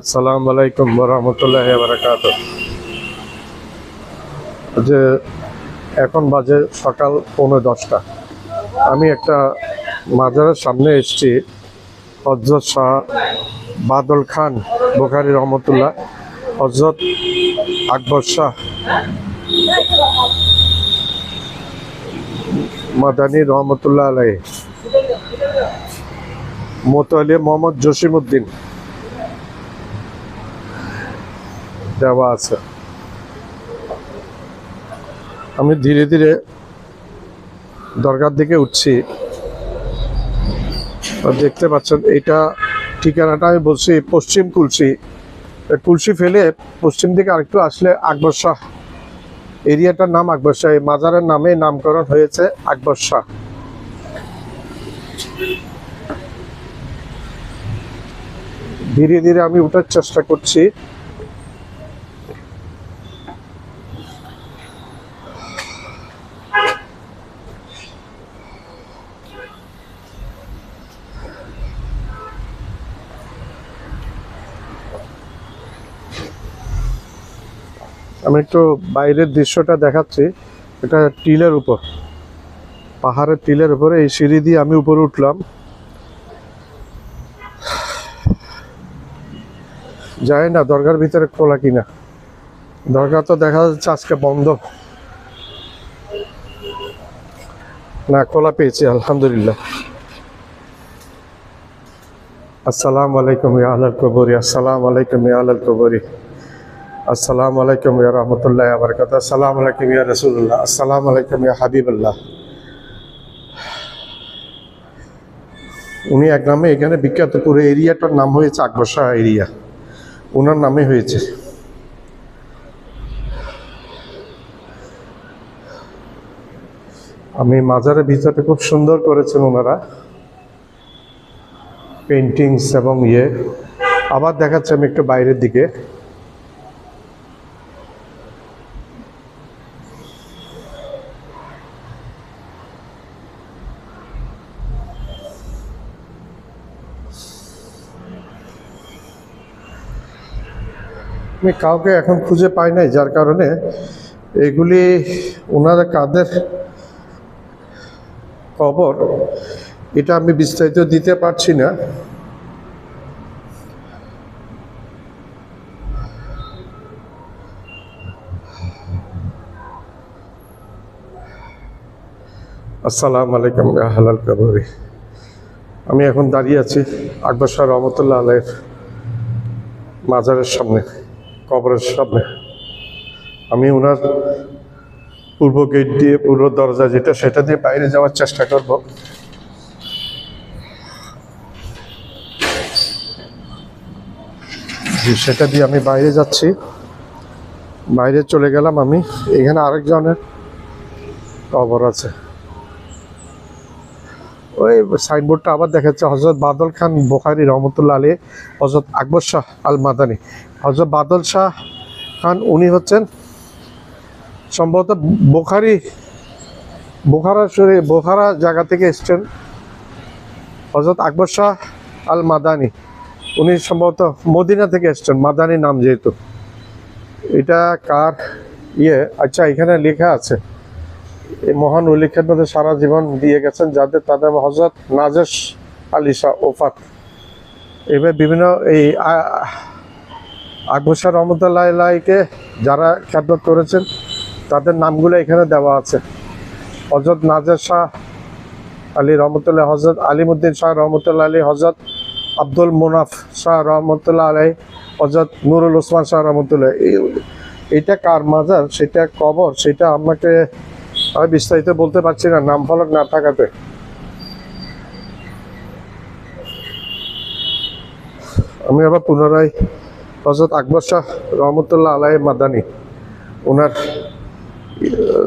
আসসালামু আলাইকুম রহমতুল্লাহ বারাকাত যে এখন বাজে সকাল পৌনে দশটা। আমি একটা মাজারের সামনে এসেছি হজরত শাহ বাদল খান বোখারি রহমতুল্লাহ হজরত আকবর শাহ মাদানী রহমতুল্লাহ আলাই মোতালি মোহাম্মদ জসিমউদ্দিন। দেওয়া আছে। আমি ধীরে ধীরে দরগার দিকে উঠছি। দেখতে পাচ্ছেন এটা ঠিকানাটা আমি বলছি পশ্চিম কুলসি। কুলসি ফেলে পশ্চিম দিকে আরেকটু আসলে আকবর শাহ। এরিয়াটার নাম আকবর শাহ, এই মাজারের নামে নামকরণ হয়েছে আকবর শাহ। ধীরে ধীরে আমি উঠার চেষ্টা করছি। আমি একটু বাইরের দৃশ্যটা দেখাচ্ছি। এটা টিলের উপর। পাহাড়ের টিলের উপরে এই সিঁড়ি দিয়ে আমি উপরে উঠলাম। জানি না, দরগার ভিতরে খোলা কিনা। দরগা তো দেখা যাচ্ছে আজকে বন্ধ। না, খোলা পেয়েছি, আলহামদুলিল্লাহ। আসসালামু আলাইকুম ইয়া আলাল কবরি আসসালামু আলাইকুম ইয়া আলাল কবরি। আসসালামু আলাইকুম ইয়া রহমতুল্লাহ বরকাত আসসালামু আলাইকুম ইয়া রসুল্লাহ আসসালামু আলাইকুম ইয়া হাবিবুল্লাহ। উনি এক নামে এখানে বিখ্যাত পুরো এরিয়াটার নাম হয়েছে আকবর এরিয়া। ওনার নামে হয়েছে। আমি মাজারের ভিতরটা খুব সুন্দর করেছেন ওনারা পেন্টিংস এবং ইয়ে। আবার দেখাচ্ছি আমি একটু বাইরের দিকে। আমি কাউকে এখন খুঁজে পাই নাই, যার কারণে এগুলি ওনারা কাদের খবর এটা আমি বিস্তারিত দিতে পারছি না। আসসালামু আলাইকুম হালাল কবরি। আমি এখন দাঁড়িয়ে আছি আকবর শাহ রহমতুল্লাহ আলাইয়ের মাজারের সামনে। কবরের সামনে। আমি ওনার পূর্ব গেট দিয়ে, পূর্ব দরজা যেটা, সেটা দিয়ে বাইরে যাওয়ার চেষ্টা করব। সেটা দিয়ে আমি বাইরে যাচ্ছি। বাইরে চলে গেলাম আমি। এখানে আরেকজনের কবর আছে। ওই সাইনবোর্ডটা আবার দেখাচ্ছে হজরত বাদল খান বোখারি রহমতুল্লাহ আলী হজরত আকবর শাহ আল মাদানী হজরত বাদল শাহ খান, উনি হচ্ছেন সম্ভবত বোখারি, বোখারা শরীর বোখারা জায়গা থেকে এসছেন হজরত আকবর শাহ আল মাদানী উনি সম্ভবত মদিনা থেকে এসছেন মাদানী নাম যেহেতু। এটা কার ইয়ে? আচ্ছা এখানে লেখা আছে। মহান উল্লেখের মধ্যে সারা জীবন দিয়ে গেছেন যাদের তাদের হজরত নাজেশ আলী শাহ ওফাত। এবার বিভিন্ন এই আকবর শাহ রহমতুল্লাহকে যারা খ্যাতমত করেছেন, তাদের নামগুলো এখানে দেওয়া আছে। হজরত নাজের শাহ আলী রহমতুল্লাহ হজরত আলিমুদ্দিন শাহ রহমতুল্লাহ আলী হজরত আব্দুল মুনাফ শাহ রহমতুল্লাহ আলাই হজরত নুরুল ওসমান শাহ রহমতুল্লাহ এটা কার মাজার? সেটা কবর? সেটা আমাকে আমি বিস্তারিত বলতে পারছি না, নাম ফলক না থাকাতে। আমি আবার পুনরায় হজরত আকবর শাহ রহমতুল্লাহ আলাই মাদানি ওনার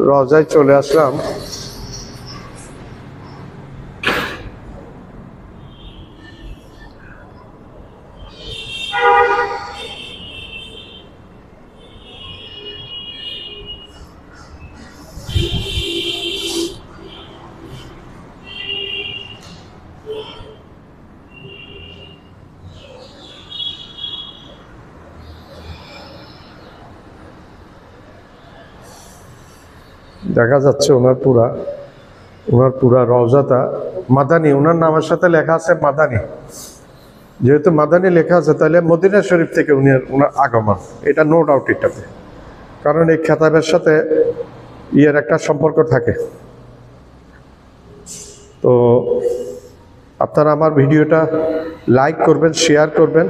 রজায় চলে আসলাম। দেখা যাচ্ছে ওনার পুরা ওনার পুরা রওজাটা মাদানি, ওনার নামের সাথে লেখা আছে মাদানি। যেহেতু মাদানি লেখা আছে, তাহলে মদিনা শরীফ থেকে উনি ওনার আগমন। এটা নো ডাউট এটাতে কারণ এই খেতাবের সাথে ইয়ের একটা সম্পর্ক থাকে। তো আপনারা আমার ভিডিওটা লাইক করবেন শেয়ার করবেন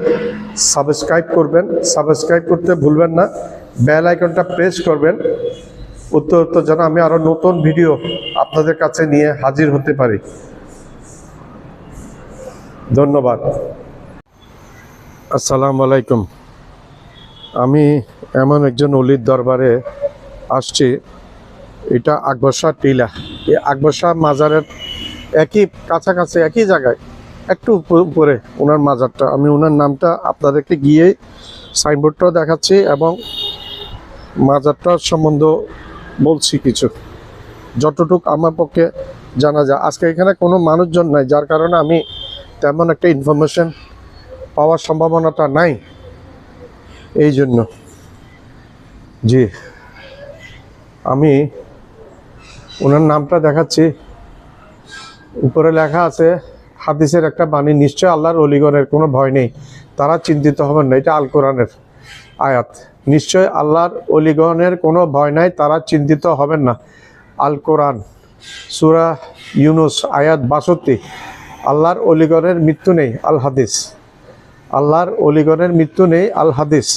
সাবস্ক্রাইব করবেন। সাবস্ক্রাইব করতে ভুলবেন না। বেল আইকনটা প্রেস করবেন। উত্তর উত্তর যেন আমি আরও নতুন ভিডিও আপনাদের কাছে নিয়ে হাজির হতে পারি। ধন্যবাদ। আসসালামু আলাইকুম। আমি এমন একজন অলির দরবারে আসছি, এটা আকবর টিলা। এই আকবর শাহ মাজারের একই কাছাকাছি, একই জায়গায়, একটু উপ- উপরে ওনার মাজারটা। আমি ওনার নামটা আপনাদেরকে গিয়ে সাইনবোর্ডটাও দেখাচ্ছি এবং মাজারটার সম্বন্ধ বলছি কিছু। যতটুক আমার পক্ষে জানা যায়। আজকে এখানে কোনো মানুষজন নাই, যার কারণে আমি তেমন একটা ইনফরমেশন পাওয়ার সম্ভাবনাটা নাই। এই জন্য। জি। আমি ওনার নামটা দেখাচ্ছি। উপরে লেখা আছে, হাদিসের একটা বাণী নিশ্চয় আল্লাহর অলিগণের কোনো ভয় নেই। তারা চিন্তিত হবেন না, এটা আল কোরআনের আয়াত। নিশ্চয় আল্লাহর অলিগণের কোনো ভয় নাই, তারা চিন্তিত হবেন না। আল কোরআন, সুরা ইউনুস, আয়াত বাষট্টি। আল্লাহর অলিগণের মৃত্যু নেই, আল হাদিস। আল্লাহর অলিগণের মৃত্যু নেই, আল হাদিস।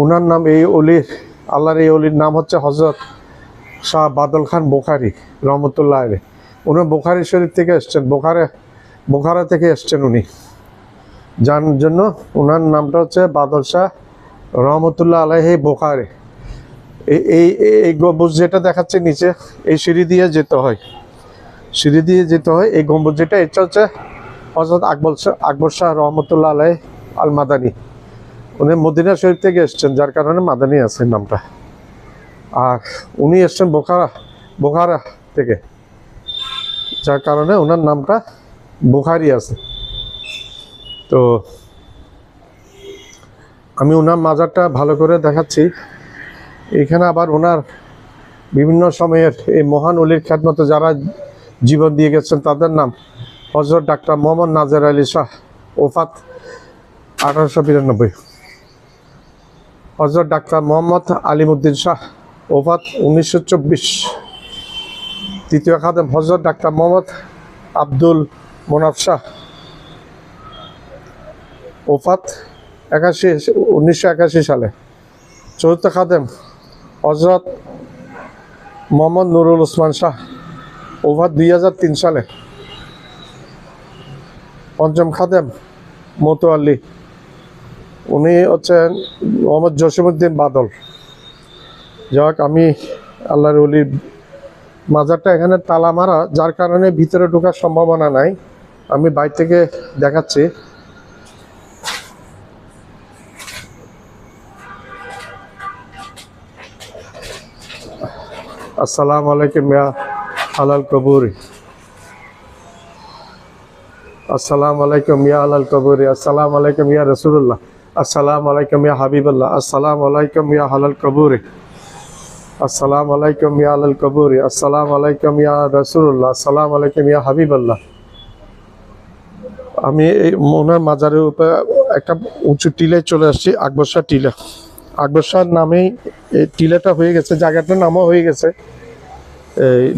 ওনার নাম এই অলির, আল্লাহর এই অলির নাম হচ্ছে হজরত শাহ বাদল খান বোখারি, রহমতুল্লাহ আলী উনি বোখারি শরীফ থেকে এসছেন, বোখারে, বোখারা থেকে এসছেন উনি। যার জন্য ওনার নামটা হচ্ছে বাদল শাহ রহমতুল্লাহ আলাহি বোখারি। এই এই গম্বুজ যেটা দেখাচ্ছে নিচে, এই সিঁড়ি দিয়ে যেতে হয়। সিঁড়ি দিয়ে যেতে হয়, এই গম্বুজ যেটা, এটা হচ্ছে হজরত আকবর আকবর শাহ রহমতুল্লাহ আলাই আল মাদানি উনি মদিনা শরীফ থেকে এসছেন, যার কারণে মাদানি আছে নামটা। আর উনি এসছেন বোখারা বোখারা থেকে, যার কারণে ওনার নামটা বুখারি আছে। তো আমি ওনার মাজারটা ভালো করে দেখাচ্ছি। এখানে আবার ওনার বিভিন্ন সময়ের এই মহান অলির খ্যাতমতো যারা জীবন দিয়ে গেছেন, তাদের নাম হজরত ডাক্তার মোহাম্মদ নাজের আলী শাহ ওফাত আঠারোশো বিরানব্বই। হজরত ডাক্তার মোহাম্মদ আলিমুদ্দিন শাহ ওফাত উনিশশো চব্বিশ। তৃতীয় খাদেম হজরত ডাক্তার মোহাম্মদ আব্দুল মোনাফ শাহ ওফাত একাশি, উনিশশো একাশি সালে। চতুর্থ খাদেম, হজরত মোহাম্মদ নুরুল ওসমান শাহ ওভার দুই হাজার তিন সালে। পঞ্চম খাদেম মতো আলী। উনি হচ্ছেন মোহাম্মদ জসিমুদ্দিন বাদল। যাক আমি আল্লাহর অলির মাজারটা এখানে তালা মারা, যার কারণে ভিতরে ঢোকার সম্ভাবনা নাই। আমি বাইরে থেকে দেখাচ্ছি। আসসালামু আলাইকুম ইয়া হালাল কবুরি। আসসালামু আলাইকুম ইয়া হালাল কবুরি। আসসালামু আলাইকুম ইয়া রসুল্লাহ আসসালামু আলাইকুম ইয়া হাবিবাল্লাহ। আসসালামু আলাইকুম ইয়া হালাল কবুরি। আসসালামু আলাইকুম ইয়া আলাল কবুরি। আসসালামু আলাইকুম ইয়া রসুল্লাহ আসসালামু আলাইকুম ইয়া হাবিবাল্লাহ। আমি এই ওনার মাজারের উপরে একটা উঁচু টিলায় চলে আসছি আকবর শাহ টিলা। আকবর শাহর নামেই টিলাটা হয়ে গেছে, জায়গাটার নামও হয়ে গেছে।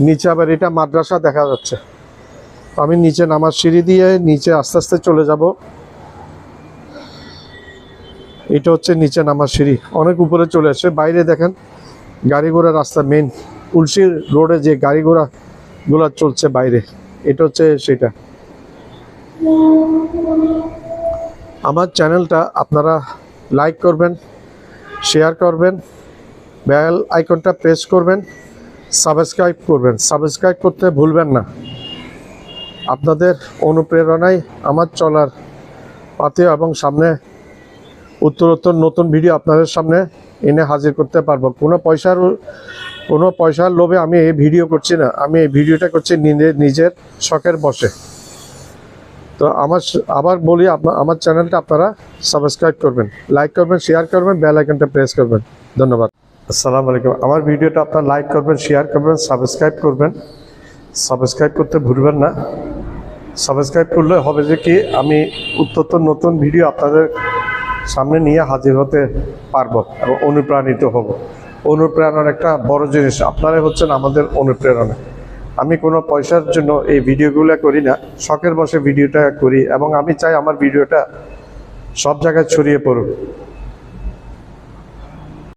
নিচে আবার এটা মাদ্রাসা দেখা যাচ্ছে। আমি নিচে নামার সিঁড়ি দিয়ে নিচে আস্তে আস্তে চলে যাব। এটা হচ্ছে নিচে নামার সিঁড়ি, অনেক উপরে চলে আসছে বাইরে দেখেন, গাড়ি ঘোড়া রাস্তা মেন তুলসির রোডে যে গাড়ি ঘোড়া গুলা চলছে বাইরে, এটা হচ্ছে সেটা। আমার চ্যানেলটা আপনারা লাইক করবেন। শেয়ার করবেন বেল আইকনটা প্রেস করবেন সাবস্ক্রাইব করবেন। সাবস্ক্রাইব করতে ভুলবেন না। আপনাদের অনুপ্রেরণায় আমার চলার পাতে এবং সামনে উত্তরোত্তর নতুন ভিডিও আপনাদের সামনে এনে হাজির করতে পারব। কোনো পয়সার কোনো পয়সার লোভে আমি এই ভিডিও করছি না। আমি এই ভিডিওটা করছি নিজের নিজের শখের বসে। তো আমার আবার বলি আপনার আমার চ্যানেলটা আপনারা সাবস্ক্রাইব করবেন লাইক করবেন শেয়ার করবেন বেল আইকনটা প্রেস করবেন। ধন্যবাদ। আসসালামু আলাইকুম। আমার ভিডিওটা আপনার লাইক করবেন শেয়ার করবেন সাবস্ক্রাইব করবেন। সাবস্ক্রাইব করতে ভুলবেন না। সাবস্ক্রাইব করলে হবে যে কি, আমি উত্তর নতুন ভিডিও আপনাদের সামনে নিয়ে হাজির হতে পারব এবং অনুপ্রাণিত হব। অনুপ্রেরণার একটা বড় জিনিস, আপনারাই হচ্ছেন আমাদের অনুপ্রেরণা। আমি কোনো পয়সার জন্য এই ভিডিওগুলো করি না। শখের বসে ভিডিওটা করি এবং আমি চাই আমার ভিডিওটা সব জায়গায় ছড়িয়ে পড়ুক।